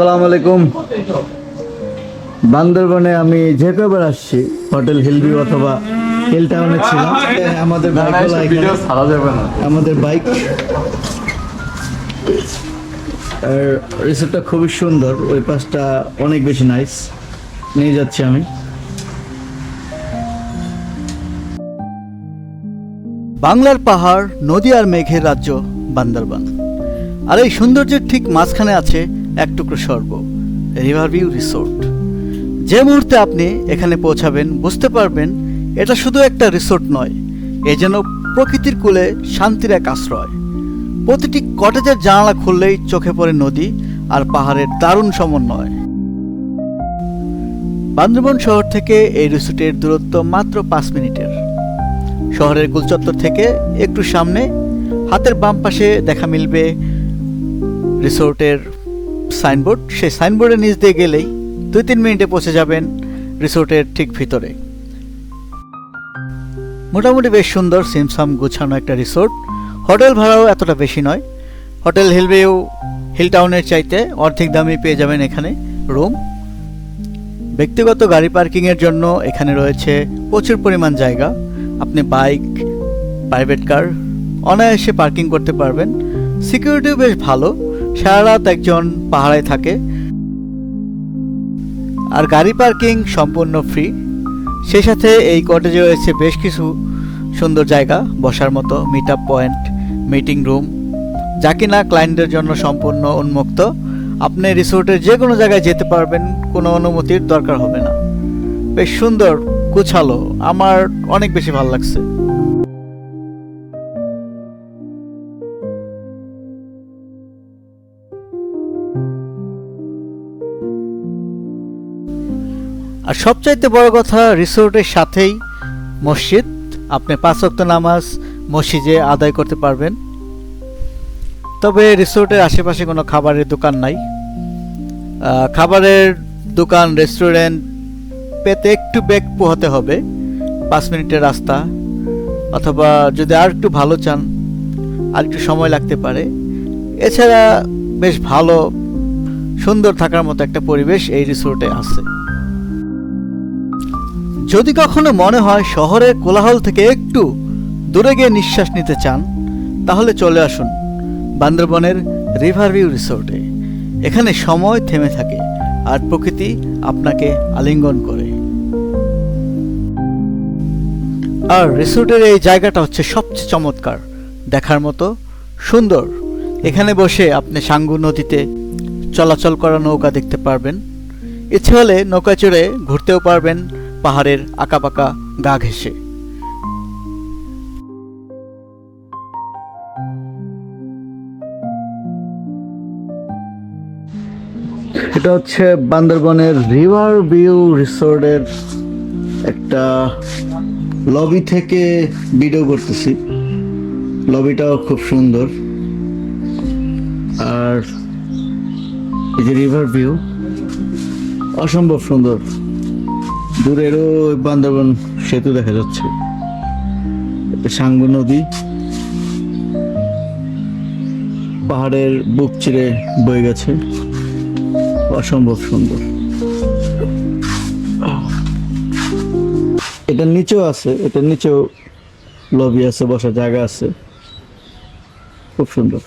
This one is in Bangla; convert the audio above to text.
আসসালামু আলাইকুম। বান্দরবনে আমি যে কবার আসছি হোটেল হিলভিউ অথবা হিল টাউনে ছিলাম আমাদের না আমাদের বাইক আর রিসোর্টটা খুবই সুন্দর ওই পাশটা অনেক বেশি নাইস নিয়ে যাচ্ছি আমি। বাংলার পাহাড় নদী আর মেঘের রাজ্য বান্দরবান। আর এই সৌন্দর্যের ঠিক মাঝখানে আছে এক টুকরো স্বর্গ রিভারভিউ রিসোর্ট যে মুহূর্তে আপনি এখানে পৌঁছাবেন, বুঝতে পারবেন এটা শুধু একটা রিসোর্ট নয়, এ যেন প্রকৃতির কোলে শান্তির এক আশ্রয়। প্রতিটি কটেজের জানালা খুললেই চোখে পড়ে নদী আর পাহাড়ের দারুণ সমন্বয়। বান্দরবন শহর থেকে এই রিসোর্টের দূরত্ব মাত্র পাঁচ মিনিটের। শহরের গুলচত্বর থেকে একটু সামনে, হাতের বাম পাশে দেখা মিলবে রিসোর্টের সাইনবোর্ড, সেই সাইনবোর্ডের নিচ দিয়ে গেলেই দুই তিন মিনিটে পৌঁছে যাবেন রিসোর্টের ঠিক ভিতরে। মোটামুটি বেশ সুন্দর সিমসাম গুছানো একটা রিসোর্ট। হোটেল ভাড়াও এতটা বেশি নয়। হোটেল হিলভিউ হিল টাউনের চাইতে অর্ধেক দামে পেয়ে যাবেন এখানে রুম। ব্যক্তিগত গাড়ি পার্কিংয়ের জন্য এখানে রয়েছে প্রচুর পরিমাণ জায়গা। আপনি বাইক, প্রাইভেট কার, অনায়াসে পার্কিং করতে পারবেন। সিকিউরিটিও বেশ ভালো। সারা রাত একজন পাহারায় থাকে। আর গাড়ি পার্কিং সম্পূর্ণ ফ্রি। সেই সাথে এই কটেজে রয়েছে বেশ কিছু সুন্দর জায়গা বসার মতো meet up point meeting room যা কিনা ক্লায়েন্টদের জন্য সম্পূর্ণ উন্মুক্ত। আপনি রিসোর্টের যে কোনো জায়গায় যেতে পারবেন, কোনো অনুমতির দরকার হবে না। বেশ সুন্দর গুছালো আমার অনেক বেশি ভালো লাগছে। আর সবচাইতে বড় কথা, রিসোর্টের সাথেই মসজিদ। আপনি পাঁচ ওয়াক্ত নামাজ মসজিদে আদায় করতে পারবেন। তবে রিসোর্টের আশেপাশে কোনো খাবারের দোকান নাই। খাবারের দোকান, রেস্টুরেন্ট পেতে একটু বেগ পোহাতে হবে, পাঁচ মিনিটের রাস্তা। অথবা যদি আর একটু ভালো চান, আর একটু সময় লাগতে পারে। এছাড়া বেশ ভালো, সুন্দর থাকার মতো একটা পরিবেশ এই রিসোর্টে আছে। যদি কখনো মনে হয় শহরের কোলাহল থেকে একটু দূরে গিয়ে নিঃশ্বাস নিতে চান, তাহলে চলে আসুন বান্দরবনের রিভারভিউ রিসোর্টে। এখানে সময় থেমে থাকে আর প্রকৃতি আপনাকে আলিঙ্গন করে। আর রিসোর্টের এই জায়গাটা হচ্ছে সবচেয়ে চমৎকার, দেখার মতো সুন্দর। এখানে বসে আপনি সাঙ্গু নদীতে চলাচল করা নৌকা দেখতে পারবেন। ইচ্ছে হলে নৌকা চড়ে ঘুরতেও পারবেন। পাহাড়ের আঁকাবাঁকা গা ঘেঁষে এটা হচ্ছে বান্দরবনের রিভার ভিউ রিসোর্টের একটা লবি থেকে ভিডিও করতেছি। লবিটাও খুব সুন্দর। আর এই যে রিভার ভিউ, অসম্ভব সুন্দর। দূরেরও ওই বান্দরবন সেতু দেখা যাচ্ছে। সাঙ্গু নদী। পাহাড়ের বুক চিরে বয়ে গেছে। অসম্ভব সুন্দর। এটার নিচেও আছে, এটার নিচেও লবি আছে, বসার জায়গা আছে। খুব সুন্দর।